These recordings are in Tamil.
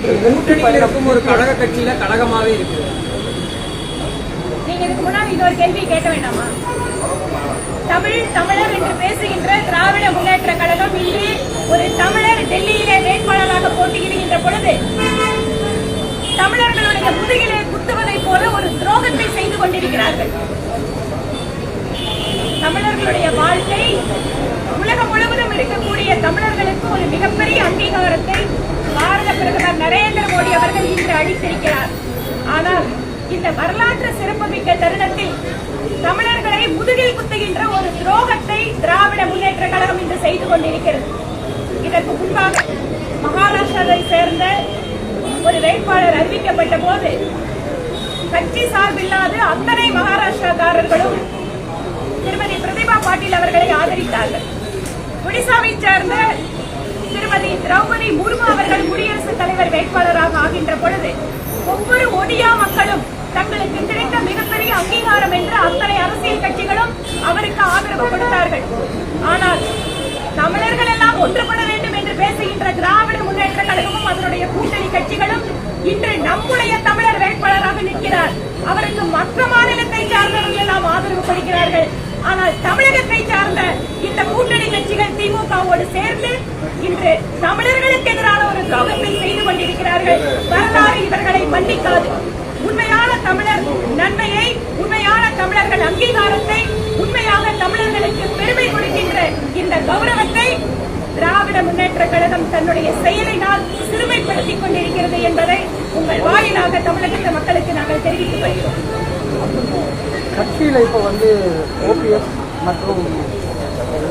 கூட்டணியில் இருக்கும் ஒரு கழக கட்சியில கழகமாவே இருக்கு நீங்க இதுக்கு முன்னாடி இது ஒரு கேள்வி கேட்க வேண்டாமா? தமிழ் தமிழர் என்று பேசுகின்ற திராவிட முன்னேற்ற கழகம் இன்று ஒரு தமிழர் டெல்லியிலே வேட்பாளராக போட்டியிடுகின்ற பொழுது தமிழர்களுடைய முதுகிலே குத்துவதை போல ஒரு துரோகத்தை செய்து கொண்டிருக்கிறார்கள். தமிழர்களுடைய வாழ்க்கை உலகம் முழுவதும் இருக்கக்கூடிய தமிழர்களுக்கு ஒரு மிகப்பெரிய அங்கீகாரத்தை பாரத பிரதமர் நரேந்திர மோடி அவர்கள் இன்று அளித்திருக்கிறார். ஆனால் இந்த வரலாற்று சிறப்புமிக்க தருணத்தில் தமிழர்களை முதுகில் குத்துகின்ற ஒரு துரோகத்தை திராவிட முன்னேற்ற கழகம் இன்று செய்து கொண்டிருக்கிறது. இதற்கு முன்பாக மகாராஷ்டிராவை சேர்ந்த ஒரு வேட்பாளர் அறிவிக்கப்பட்ட போது கட்சி சார்பில்லாத அத்தனை மகாராஷ்டிராக்காரர்களும் திருமதி பிரதிபா பாட்டீல் அவர்களை ஆதரித்தார்கள். ஒடிசாவை சேர்ந்த திருமதி திரௌபதி முர்மு அவர்கள் குடியரசுத் தலைவர் வேட்பாளராக ஆகின்ற பொழுது ஒடியா மக்களும் தங்களுக்கு கிடைத்த மிகப்பெரிய அங்கீகாரம் என்று அத்தனை அரசியல் கட்சிகளும் அவருக்கு ஆதரவு கொடுத்தார்கள். ஆனால் தமிழர்கள் எல்லாம் ஒன்றுபட வேண்டும் என்று பேசுகின்ற திராவிட முன்னேற்ற கழகமும் அதனுடைய கூட்டணி கட்சிகளும் இன்று நம்முடைய தமிழர் வேட்பாளராக நிற்கிறார். அவருக்கு மற்ற மாநிலத்தை சார்ந்தவர்கள் எல்லாம் ஆதரவு கொடுக்கிறார்கள். ஆனால் தமிழகத்தை சார்ந்த இந்த கூட்டணி அவர்களோடு சேர்ந்து இன்று தமிழர்களுக்கு எதிரான ஒரு துரோகத்தை செய்து கொண்டிருக்கிறார்கள். வரலாறு இவர்களை மன்னிக்காது. உண்மையான தமிழர் நன்மையை உண்மையான தமிழர்கள் அங்கீகாரத்தை உண்மையாக தமிழர்களுக்கு பெருமை கொடுக்கின்ற இந்த கௌரவத்தை திராவிட முன்னேற்ற கழகம் தன்னுடைய செயலினால் சிறுமைப்படுத்திக் கொண்டிருக்கிறது என்பதை உங்கள் வாயிலாக தமிழகத்து மக்களுக்கு நாங்கள் தெரிவித்துக் கொள்கிறோம். கட்சியில் இப்போ வந்து ஓபிஎஸ் மற்றும்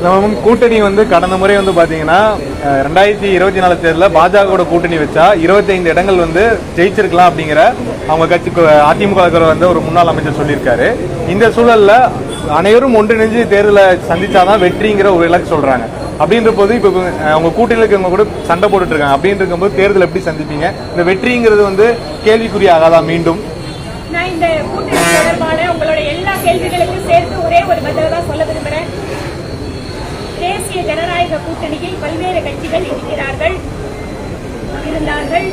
நம்ம கூட்டணி வந்து கடந்த முறை வந்து பாத்தீங்கன்னா ரெண்டாயிரத்தி இருபத்தி நாலு தேர்தலில் பாஜகவோட கூட்டணி வச்சா 25 இடங்கள் வந்து ஜெயிச்சிருக்கலாம் அப்படிங்கிற அவங்க கட்சி அதிமுக வந்து ஒரு முன்னாள் அமைச்சர் சொல்லியிருக்காரு. இந்த சூழல்ல அனைவரும் ஒன்றிணைஞ்சு தேர்தலை சந்திச்சாதான் வெற்றிங்கிற ஒரு இலக்கு சொல்றாங்க. அப்படின்ற போது இப்போ அவங்க கூட்டணியில் இருக்கவங்க கூட சண்டை போட்டுட்டு இருக்காங்க. அப்படின்னு இருக்கும்போது தேர்தல் எப்படி சந்திப்பீங்க? இந்த வெற்றிங்கிறது வந்து கேள்விக்குறியாகாதா மீண்டும்? நான் இந்த கூட்டணி தொடர்பான உங்களோட எல்லா கேள்விகளுக்கும் சேர்த்து ஒரே ஒரு பதில தான் சொல்ல விரும்புகிறேன் தேசிய ஜனநாயக கூட்டணியில் பல்வேறு கட்சிகள் இருக்கிறார்கள். இருந்தார்கள்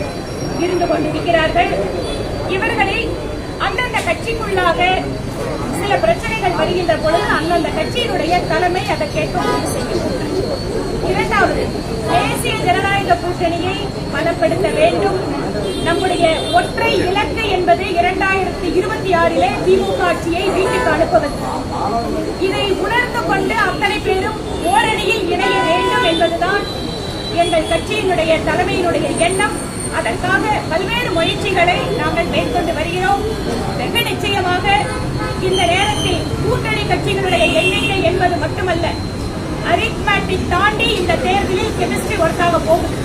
இருந்து கொண்டிருக்கிறார்கள். இவர்களில் அந்தந்த கட்சிக்குள்ளாக சில பிரச்சனைகள் வருகின்ற பொழுது அந்தந்த கட்சியினுடைய தலைமை அதை கேட்க முடிவு செய்யும். இரண்டாவது தேசிய ஜனநாயக கூட்டணியை பலப்படுத்த வேண்டும். என்பது இரண்டாயிரத்தி இருபத்தி ஆறிலே திமுக ஆட்சியை வீட்டுக்கு அனுப்புவது. இதை உணர்ந்து கொண்டு அத்தனை பேரும் ஓரணியில் இணைய வேண்டும் என்பதுதான் எங்கள் கட்சியினுடைய தலைமையினுடைய எண்ணம். அதற்காக பல்வேறு முயற்சிகளை நாங்கள் மேற்கொண்டு வருகிறோம். வெகு நிச்சயமாக இந்த நேரத்தில் கூட்டணி கட்சிகளுடைய எண்ணிக்கை என்பது மட்டுமல்ல அரித்மேட்டிக் தாண்டி இந்த தேர்தலில் கெமிஸ்ட்ரி ஒர்க்காக போகும்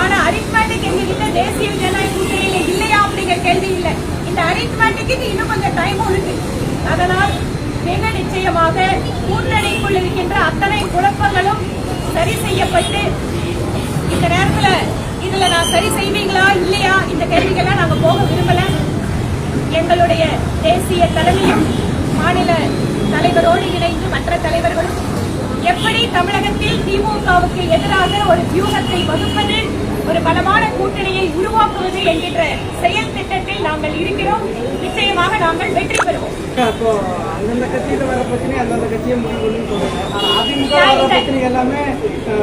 ஆனா அரித்மேட்டிக் எங்ககிட்ட தேசிய ஜனநாயக கூட்டணியில இல்லையா அப்படிங்கிற கேள்வி இல்லை. இந்த அரித்மேட்டிக்கு இன்னும் கொஞ்சம் டைம் இருக்கு. அதனால் மிக நிச்சயமாக கூட்டணிக்குள் இருக்கின்ற அத்தனை குழப்பங்களும் சரி செய்யப்பட்டு இந்த நேரத்துல இதுல நான் சரி செய்வீங்களா இல்லையா? இந்த கேள்விக்கெல்லாம் நாங்க போக விரும்பல. எங்களுடைய தேசிய தலைமையும் மாநில தலைவரோடு இணைந்து மற்ற தலைவர்களும் எப்படி தமிழகத்தில் திமுகவுக்கு எதிராக ஒரு வியூகத்தை வகுப்பது ஒரு பலமான கூட்டணியை உருவாக்குவது என்கின்ற செயல் திட்டத்தில் நாங்கள் இருக்கிறோம். நிச்சயமாக நாங்கள் வெற்றி பெறுவோம். அப்போ அந்தந்த கட்சியில வர பிரச்சனை அந்தந்த கட்சியை முடிவு அதிமுக வர பிரச்சனை எல்லாமே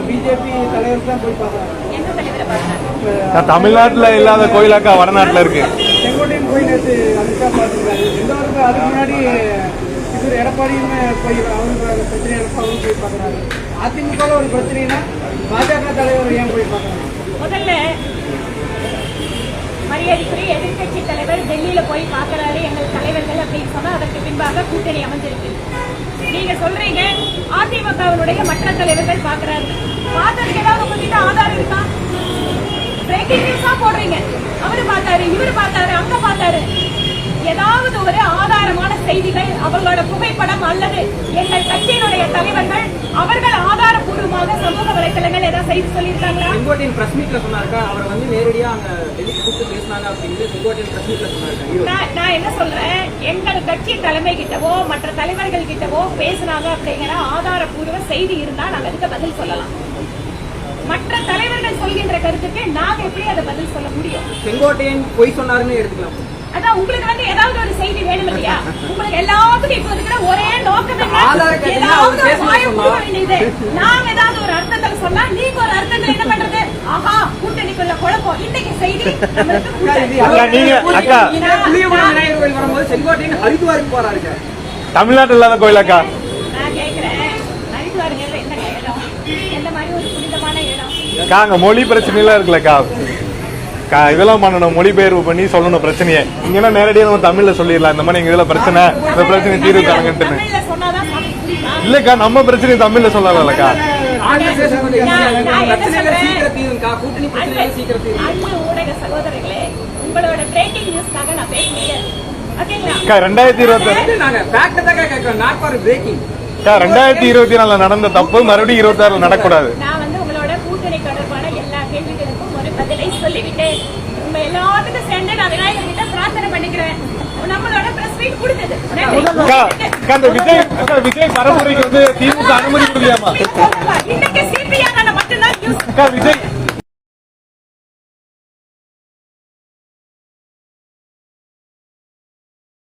பிஜேபி தலைவர் தான் போய் பார்க்கறாங்க. எந்த தமிழ்நாட்டுல இல்லாத கோயிலாக்கா வடநாட்டுல இருக்கு. செங்கோட்டையன் போய் நேற்று அமித்ஷா பார்த்துருக்காரு. எல்லோருக்கும் அதுக்கு முன்னாடி இவர் எடப்பாடியுமே போய் அவங்க பிரச்சனை அவங்க போய் பார்க்குறாரு. அதிமுகவில் ஒரு பிரச்சனைனா பாஜக தலைவர் ஏன் போய் பார்க்குறாங்க? முதல்ல மரியாதைக்குரிய எதிர்க்கட்சி தலைவர் டெல்லியில போய் பார்க்கறாரு எங்கள் தலைவர்கள் அப்படின்னு சொன்னா அதற்கு பின்பாக கூட்டணி அமைஞ்சிருக்கு. நீங்க சொல்றீங்க அதிமுகவினுடைய மற்ற தலைவர்கள் பார்க்கறாரு. பார்த்ததுக்கு ஏதாவது உங்ககிட்ட ஆதாரம் இருக்கா? பிரேக்கிங் நியூஸா போடுறீங்க. அவரு பார்த்தாரு இவரு பார்த்தாரு அங்க பார்த்தாரு. ஏதாவது ஒரு ஆதாரமான செய்திகள் அவர்களோட புகைப்படம் அல்லது எங்கள் கட்சியினுடைய தலைவர்கள் அவர்கள் ஆதாரப்பூர்வமாக சமூக வலைத்தளங்கள் ஏதாவது செய்தி சொல்லியிருக்காங்களா? செங்கோட்டையன் பிரஸ் மீட்ல சொன்னாருக்கா? அவரை வந்து நேரடியா அங்க டெல்லிக்கு கூப்பிட்டு பேசினாங்க அப்படின்னு செங்கோட்டையன் பிரஸ் மீட்ல சொன்னாருக்கா? நான் என்ன சொல்றேன்? எங்கள் கட்சி தலைமை கிட்டவோ மற்ற தலைவர்கள் கிட்டவோ பேசுனாங்க அப்படிங்கிற ஆதாரப்பூர்வ செய்தி இருந்தா நாங்க அதுக்கு பதில் சொல்லலாம். மற்ற தலைவர்கள் சொல்கின்ற கருத்துக்கு நாங்க எப்படி அதை பதில் சொல்ல முடியும்? செங்கோட்டையன் பொய் சொன்னாருன்னு எடுத்துக்கலாம். அதான் உங்களுக்கு வந்து ஏதாவது ஒரு செய்தி வேணும் இல்லையா? உங்களுக்கு எல்லாத்துக்கும் இப்ப இருக்கிற ஒரே நோக்கம் வேண்டியது. நாங்க ஏதாவது ஒரு அர்த்தத்துல சொன்னா நீங்க ஒரு அர்த்தத்துல என்ன பண்றது? ஆஹா கூட்டணிக்குள்ள குழப்பம். இன்னைக்கு செய்தி வரும்போது செங்கோட்டையன் போறாருங்க தமிழ்நாட்டில் இல்லாத கோயிலாக்கா நான் கேக்குறேன். ஹரித்வாருங்கிறது என்ன இடம் எந்த மாதிரி ஒரு புனிதமான இடம்? அக்கா அங்க மொழி பிரச்சனைலாம் இருக்குல்லக்கா. கா இதெல்லாம் பண்ணணும் மொழிபெயர்வு பண்ணி சொல்லணும் பிரச்சனையை. இங்கன்னா நேரடியாக நம்ம தமிழ்ல சொல்லிடலாம் இந்த மாதிரி எங்க இதுல பிரச்சனை இந்த பிரச்சனை தீர்வு தாங்கன்ட்டு இல்லைக்கா இல்லக்கா நம்ம பிரச்சனையை தமிழ்ல சொல்லலாம்லக்கா அக்கா ரெண்டாயிரத்தி இருபத்தி நாங்க அக்கா ரெண்டாயிரத்தி இருபத்தி நாலுல நடந்த தப்பு மறுபடியும் இருபத்தி ஆறுல நடக்கூடாது நான் வந்து உங்களோட கூட்டணி தொடர்பான எல்லா கேள்விகளுக்கும் ஒரு பதிலை சொல்லிவிட்டேன் உங்க எல்லாத்துக்கும் சேர்ந்து நான் விநாயகர் கிட்ட பிரார்த்தனை பண்ணிக்கிறேன். நம்மளோட பிரஸ் மீட் கொடுத்தது விஜய் பரப்புரைக்கு வந்து திமுக அனுமதி கொடுக்கலாமா இன்னைக்கு சிபிஆர் மட்டும்தான் விஜய்